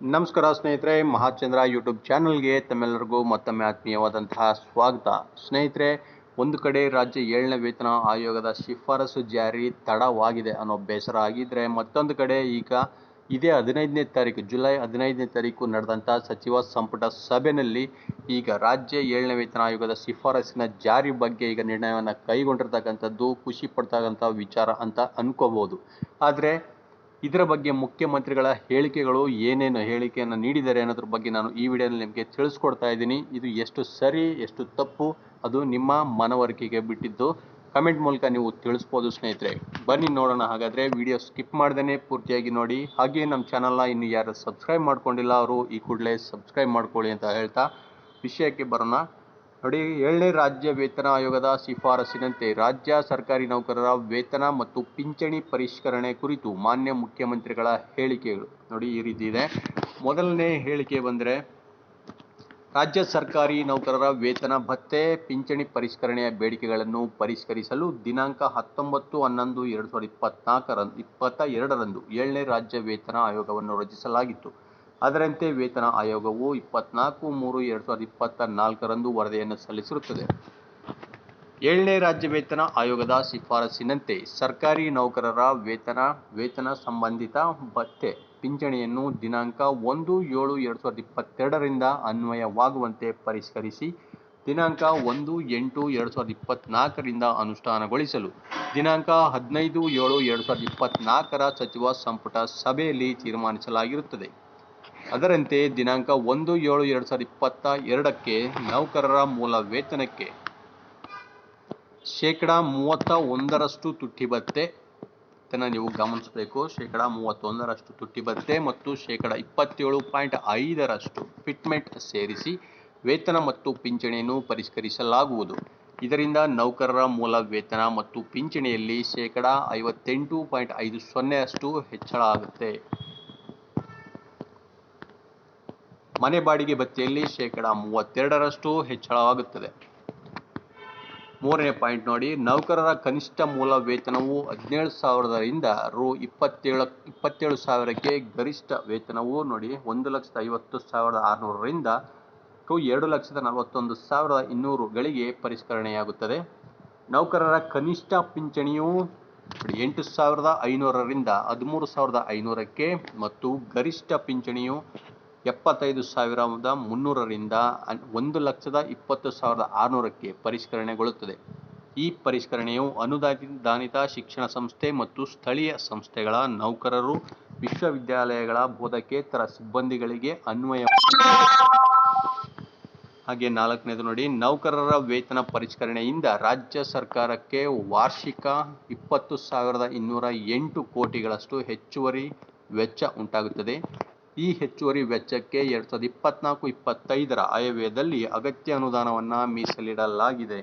ನಮಸ್ಕಾರ ಸ್ನೇಹಿತರೆ, ಮಹಾಚಂದ್ರ ಯೂಟ್ಯೂಬ್ ಚಾನಲ್ಗೆ ತಮ್ಮೆಲ್ಲರಿಗೂ ಮತ್ತೊಮ್ಮೆ ಆತ್ಮೀಯವಾದಂತಹ ಸ್ವಾಗತ. ಸ್ನೇಹಿತರೆ, ಒಂದು ಕಡೆ ರಾಜ್ಯ ಏಳನೇ ವೇತನ ಆಯೋಗದ ಶಿಫಾರಸು ಜಾರಿ ತಡವಾಗಿದೆ ಅನ್ನೋ ಬೇಸರ ಆಗಿದ್ದರೆ ಮತ್ತೊಂದು ಕಡೆ ಈಗ ಇದೇ ಹದಿನೈದನೇ ತಾರೀಕು, ಜುಲೈ ಹದಿನೈದನೇ ತಾರೀಕು ನಡೆದಂಥ ಸಚಿವ ಸಂಪುಟ ಸಭೆಯಲ್ಲಿ ಈಗ ರಾಜ್ಯ ಏಳನೇ ವೇತನ ಆಯೋಗದ ಶಿಫಾರಸಿನ ಜಾರಿ ಬಗ್ಗೆ ಈಗ ನಿರ್ಣಯವನ್ನು ಕೈಗೊಂಡಿರ್ತಕ್ಕಂಥದ್ದು, ಖುಷಿ ಪಡ್ತಕ್ಕಂಥ ವಿಚಾರ ಅಂತ ಅನ್ಕೋಬಹುದು ಆದರೆ ಇದರ ಬಗ್ಗೆ ಮುಖ್ಯಮಂತ್ರಿಗಳ ಹೇಳಿಕೆಗಳು, ಏನೇನು ಹೇಳಿಕೆಯನ್ನು ನೀಡಿದ್ದಾರೆ ಅನ್ನೋದ್ರ ಬಗ್ಗೆ ನಾನು ಈ ವಿಡಿಯೋನಲ್ಲಿ ನಿಮಗೆ ತಿಳಿಸ್ಕೊಡ್ತಾ ಇದ್ದೀನಿ. ಇದು ಎಷ್ಟು ಸರಿ, ಎಷ್ಟು ತಪ್ಪು, ಅದು ನಿಮ್ಮ ಮನವರಿಕೆಗೆ ಬಿಟ್ಟಿದ್ದು. ಕಮೆಂಟ್ ಮೂಲಕ ನೀವು ತಿಳಿಸ್ಬೋದು ಸ್ನೇಹಿತರೆ. ಬನ್ನಿ ನೋಡೋಣ. ಹಾಗಾದರೆ ವಿಡಿಯೋ ಸ್ಕಿಪ್ ಮಾಡ್ದೇ ಪೂರ್ತಿಯಾಗಿ ನೋಡಿ. ಹಾಗೆಯೇ ನಮ್ಮ ಚಾನಲ್ನ ಇನ್ನು ಯಾರು ಸಬ್ಸ್ಕ್ರೈಬ್ ಮಾಡ್ಕೊಂಡಿಲ್ಲ, ಅವರು ಈ ಕೂಡಲೇ ಸಬ್ಸ್ಕ್ರೈಬ್ ಮಾಡ್ಕೊಳ್ಳಿ ಅಂತ ಹೇಳ್ತಾ ವಿಷಯಕ್ಕೆ ಬರೋಣ. ನೋಡಿ, ಏಳನೇ ರಾಜ್ಯ ವೇತನ ಆಯೋಗದ ಶಿಫಾರಸಿನಂತೆ ರಾಜ್ಯ ಸರ್ಕಾರಿ ನೌಕರರ ವೇತನ ಮತ್ತು ಪಿಂಚಣಿ ಪರಿಷ್ಕರಣೆ ಕುರಿತು ಮಾನ್ಯ ಮುಖ್ಯಮಂತ್ರಿಗಳ ಹೇಳಿಕೆಗಳು. ನೋಡಿ, ಈ ರೀತಿ ಇದೆ. ಮೊದಲನೇ ಹೇಳಿಕೆ ಬಂದರೆ, ರಾಜ್ಯ ಸರ್ಕಾರಿ ನೌಕರರ ವೇತನ ಭತ್ತೆ, ಪಿಂಚಣಿ ಪರಿಷ್ಕರಣೆಯ ಬೇಡಿಕೆಗಳನ್ನು ಪರಿಷ್ಕರಿಸಲು ದಿನಾಂಕ ಹತ್ತೊಂಬತ್ತು, ಹನ್ನೊಂದು, ಎರಡು ಸಾವಿರದ ಇಪ್ಪತ್ನಾಲ್ಕರಂದು, ಇಪ್ಪತ್ತ ಎರಡರಂದು ಏಳನೇ ರಾಜ್ಯ ವೇತನ ಆಯೋಗವನ್ನು ರಚಿಸಲಾಗಿತ್ತು. ಅದರಂತೆ ವೇತನ ಆಯೋಗವು ಇಪ್ಪತ್ನಾಲ್ಕು ಮೂರು ಎರಡು ಸಾವಿರದ ಇಪ್ಪತ್ತ ನಾಲ್ಕರಂದು ವರದಿಯನ್ನು ಸಲ್ಲಿಸಿರುತ್ತದೆ. ಏಳನೇ ರಾಜ್ಯ ವೇತನ ಆಯೋಗದ ಶಿಫಾರಸಿನಂತೆ ಸರ್ಕಾರಿ ನೌಕರರ ವೇತನ ವೇತನ ಸಂಬಂಧಿತ ಭತ್ತೆ ಪಿಂಚಣಿಯನ್ನು ದಿನಾಂಕ ಒಂದು ಏಳು ಎರಡು ಸಾವಿರದ ಇಪ್ಪತ್ತೆರಡರಿಂದ ಅನ್ವಯವಾಗುವಂತೆ ಪರಿಷ್ಕರಿಸಿ ದಿನಾಂಕ ಒಂದು ಎಂಟು ಎರಡು ಸಾವಿರದ ಇಪ್ಪತ್ನಾಲ್ಕರಿಂದ ಅನುಷ್ಠಾನಗೊಳಿಸಲು ದಿನಾಂಕ ಹದಿನೈದು ಏಳು ಎರಡು ಸಾವಿರದ ಇಪ್ಪತ್ನಾಲ್ಕರ ಸಚಿವ ಸಂಪುಟ ಸಭೆಯಲ್ಲಿ ತೀರ್ಮಾನಿಸಲಾಗಿರುತ್ತದೆ. ಅದರಂತೆ ದಿನಾಂಕ ಒಂದು ಏಳು ಎರಡು ಸಾವಿರದ ಇಪ್ಪತ್ತ ಎರಡಕ್ಕೆ ನೌಕರರ ಮೂಲ ವೇತನಕ್ಕೆ ಶೇಕಡ ಮೂವತ್ತ ಒಂದರಷ್ಟು ತುಟ್ಟಿ ಭತ್ತೆ ಇದನ್ನು ನೀವು ಗಮನಿಸಬೇಕು. ಶೇಕಡ ಮೂವತ್ತೊಂದರಷ್ಟು ತುಟ್ಟಿ ಭತ್ತೆ ಮತ್ತು ಶೇಕಡ ಇಪ್ಪತ್ತೇಳು ಪಾಯಿಂಟ್ ಐದರಷ್ಟು ಫಿಟ್ಮೆಂಟ್ ಸೇರಿಸಿ ವೇತನ ಮತ್ತು ಪಿಂಚಣಿಯನ್ನು ಪರಿಷ್ಕರಿಸಲಾಗುವುದು. ಇದರಿಂದ ನೌಕರರ ಮೂಲ ವೇತನ ಮತ್ತು ಪಿಂಚಣಿಯಲ್ಲಿ ಶೇಕಡ ಐವತ್ತೆಂಟು ಪಾಯಿಂಟ್ ಐದು ಸೊನ್ನೆಯಷ್ಟು ಹೆಚ್ಚಳ ಆಗುತ್ತೆ. ಮನೆ ಬಾಡಿಗೆ ಭತ್ಯೆಯಲ್ಲಿ ಶೇಕಡ ಮೂವತ್ತೆರಡರಷ್ಟು ಹೆಚ್ಚಳವಾಗುತ್ತದೆ. ಮೂರನೇ ಪಾಯಿಂಟ್ ನೋಡಿ, ನೌಕರರ ಕನಿಷ್ಠ ಮೂಲ ವೇತನವು ಹದಿನೇಳು ಸಾವಿರದರಿಂದ ರು ಇಪ್ಪತ್ತೇಳು ಇಪ್ಪತ್ತೇಳು ಸಾವಿರಕ್ಕೆ ಗರಿಷ್ಠ ವೇತನವು ನೋಡಿ, ಒಂದು ಲಕ್ಷದ ಐವತ್ತು ಸಾವಿರದ ಆರುನೂರರಿಂದ ರು ಎರಡು ಲಕ್ಷದ ನಲವತ್ತೊಂದು ಸಾವಿರದ ಇನ್ನೂರುಗಳಿಗೆ ಪರಿಷ್ಕರಣೆಯಾಗುತ್ತದೆ. ನೌಕರರ ಕನಿಷ್ಠ ಪಿಂಚಣಿಯು ಎಂಟು ಸಾವಿರದ ಐನೂರರಿಂದ ಹದಿಮೂರು ಸಾವಿರದ ಐನೂರಕ್ಕೆ ಮತ್ತು ಗರಿಷ್ಠ ಪಿಂಚಣಿಯು ಎಪ್ಪತ್ತೈದು ಸಾವಿರದ ಮುನ್ನೂರರಿಂದ ಒಂದು ಲಕ್ಷದ ಇಪ್ಪತ್ತು ಸಾವಿರದ ಆರುನೂರಕ್ಕೆ ಪರಿಷ್ಕರಣೆಗೊಳ್ಳುತ್ತದೆ. ಈ ಪರಿಷ್ಕರಣೆಯು ಅನುದಾನಿತ ಶಿಕ್ಷಣ ಸಂಸ್ಥೆ ಮತ್ತು ಸ್ಥಳೀಯ ಸಂಸ್ಥೆಗಳ ನೌಕರರು, ವಿಶ್ವವಿದ್ಯಾಲಯಗಳ ಬೋಧಕೇತರ ಸಿಬ್ಬಂದಿಗಳಿಗೆ ಅನ್ವಯ ಹಾಗೆ ನಾಲ್ಕನೇದು ನೋಡಿ, ನೌಕರರ ವೇತನ ಪರಿಷ್ಕರಣೆಯಿಂದ ರಾಜ್ಯ ಸರ್ಕಾರಕ್ಕೆ ವಾರ್ಷಿಕ ಇಪ್ಪತ್ತು ಸಾವಿರದ ಇನ್ನೂರ ಎಂಟು ಕೋಟಿಗಳಷ್ಟು ಹೆಚ್ಚುವರಿ ವೆಚ್ಚ ಉಂಟಾಗುತ್ತದೆ. ಈ ಹೆಚ್ಚುವರಿ ವೆಚ್ಚಕ್ಕೆ ಎರಡು ಸಾವಿರದ ಇಪ್ಪತ್ನಾಲ್ಕು ಇಪ್ಪತ್ತೈದರ ಆಯವ್ಯಯದಲ್ಲಿ ಅಗತ್ಯ ಅನುದಾನವನ್ನು ಮೀಸಲಿಡಲಾಗಿದೆ.